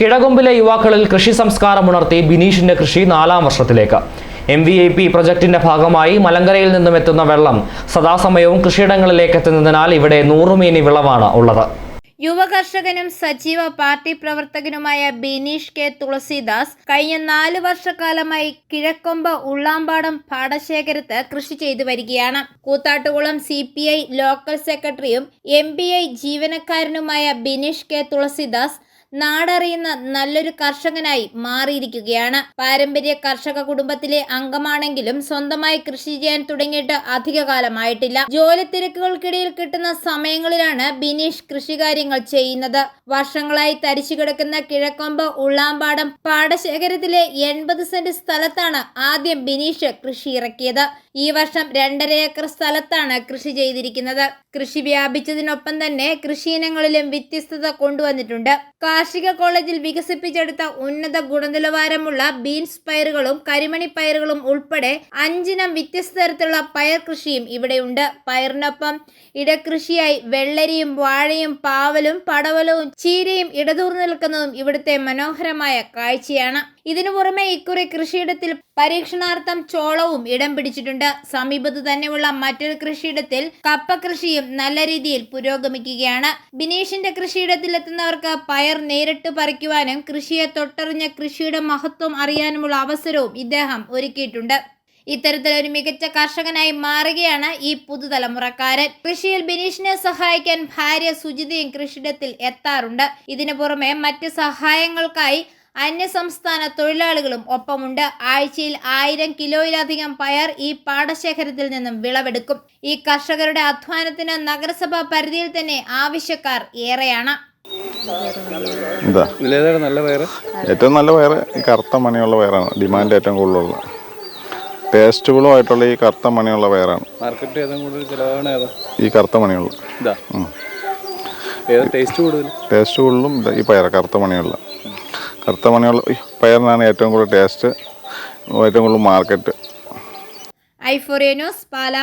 കിഴകൊമ്പിലെ യുവാക്കളിൽ കൃഷി സംസ്കാരം ഉണർത്തി ബിനീഷിന്റെ കൃഷി നാലാം വർഷത്തിലേക്ക്. എം വി ഐ പി പ്രൊജക്ടിന്റെ ഭാഗമായി മലങ്കരയിൽ നിന്നും എത്തുന്ന വെള്ളം സദാസമയവും കൃഷിയിടങ്ങളിലേക്ക് എത്തുന്നതിനാൽ ഇവിടെ നൂറുമേനി വിളവാണ് ഉള്ളത്. യുവകർഷകനും സജീവ പാർട്ടി പ്രവർത്തകനുമായ ബിനീഷ് കെ തുളസിദാസ് കഴിഞ്ഞ നാല് വർഷക്കാലമായി കിഴക്കൊമ്പ് ഉള്ളാമ്പാടം പാടശേഖരത്ത് കൃഷി ചെയ്തു വരികയാണ്. കൂത്താട്ടുകുളം സി ലോക്കൽ സെക്രട്ടറിയും എം ജീവനക്കാരനുമായ ബിനീഷ് കെ തുളസീദാസ് നാടറിയുന്ന നല്ലൊരു കർഷകനായി മാറിയിരിക്കുകയാണ്. പാരമ്പര്യ കർഷക കുടുംബത്തിലെ അംഗമാണെങ്കിലും സ്വന്തമായി കൃഷി ചെയ്യാൻ തുടങ്ങിയിട്ട് അധിക കാലമായിട്ടില്ല ജോലി തിരക്കുകൾക്കിടയിൽ കിട്ടുന്ന സമയങ്ങളിലാണ് ബിനീഷ് കൃഷികാര്യങ്ങൾ ചെയ്യുന്നത്. വർഷങ്ങളായി തരിച്ചു കിടക്കുന്ന കിഴക്കൊമ്പ് ഉള്ളാമ്പാടം പാടശേഖരത്തിലെ എൺപത് സെന്റ് സ്ഥലത്താണ് ആദ്യം ബിനീഷ് കൃഷി ഇറക്കിയത്. ഈ വർഷം രണ്ടര ഏക്കർ സ്ഥലത്താണ് കൃഷി ചെയ്തിരിക്കുന്നത്. കൃഷി വ്യാപിച്ചതിനൊപ്പം തന്നെ കൃഷിയിനങ്ങളിലും വ്യത്യസ്തത കൊണ്ടുവന്നിട്ടുണ്ട്. കാർഷിക കോളേജിൽ വികസിപ്പിച്ചെടുത്ത ഉന്നത ഗുണനിലവാരമുള്ള ബീൻസ് പയറുകളും കരിമണി പയറുകളും ഉൾപ്പെടെ അഞ്ചിനം വ്യത്യസ്ത തരത്തിലുള്ള പയർ കൃഷിയും ഇവിടെയുണ്ട്. പയറിനൊപ്പം ഇടകൃഷിയായി വെള്ളരിയും വാഴയും പാവലും പടവലവും ചീരയും ഇടതൂർന്നു നിൽക്കുന്നതും ഇവിടുത്തെ മനോഹരമായ കാഴ്ചയാണ്. ഇതിനു പുറമെ ഇക്കുറി കൃഷിയിടത്തിൽ പരീക്ഷണാർത്ഥം ചോളവും ഇടം പിടിച്ചിട്ടുണ്ട്. സമീപത്ത് തന്നെയുള്ള മറ്റൊരു കൃഷിയിടത്തിൽ കപ്പ കൃഷിയും നല്ല രീതിയിൽ പുരോഗമിക്കുകയാണ്. ബിനീഷിന്റെ കൃഷിയിടത്തിൽ എത്തുന്നവർക്ക് പയർ നേരിട്ട് പറിക്കുവാനും കൃഷിയെ തൊട്ടറിഞ്ഞ കൃഷിയുടെ മഹത്വം അറിയാനുമുള്ള അവസരവും ഇദ്ദേഹം ഒരുക്കിയിട്ടുണ്ട്. ഇത്തരത്തിലൊരു മികച്ച കർഷകനായി മാറുകയാണ് ഈ പുതുതലമുറക്കാരൻ. കൃഷിയിൽ ബിനീഷിനെ സഹായിക്കാൻ ഭാര്യ സുജിതയും കൃഷിയിടത്തിൽ എത്താറുണ്ട്. ഇതിനു പുറമെ മറ്റ് സഹായങ്ങൾക്കായി അന്യസംസ്ഥാന തൊഴിലാളികളും ഒപ്പമുണ്ട്. ആഴ്ചയിൽ ആയിരം കിലോയിലധികം പയർ ഈ പാടശേഖരത്തിൽ നിന്നും വിളവെടുക്കും. ഈ കർഷകരുടെ അധ്വാനത്തിന് നഗരസഭാ പരിധിയിൽ തന്നെ ആവശ്യക്കാർ ഏറെയാണ്. ഏറ്റവും നല്ല പയർ കറുത്ത മണിയുള്ള പയറാണ്. ഡിമാൻഡ് ഏറ്റവും കൂടുതലുള്ള ടേസ്റ്റുകളും ആയിട്ടുള്ള ഈ കറുത്ത മണിയുള്ള പയറാണ്. മാർക്കറ്റ് ഏറ്റവും കൂടുതൽ ചിലവാണ് ഏതാ? ഈ കറുത്ത മണിയുള്ള. ഇതാ. ടേസ്റ്റ് കൂടുതൽ? ടേസ്റ്റ് കൂടുതലും ഈ പയറ കറുത്ത മണിയുള്ള. കറുത്ത മണിയുള്ള പയറിനാണ് ഏറ്റവും കൂടുതൽ ടേസ്റ്റ് ഏറ്റവും കൂടുതൽ മാർക്കറ്റ് ഐഫോറിയ ന്യൂസ് പാല.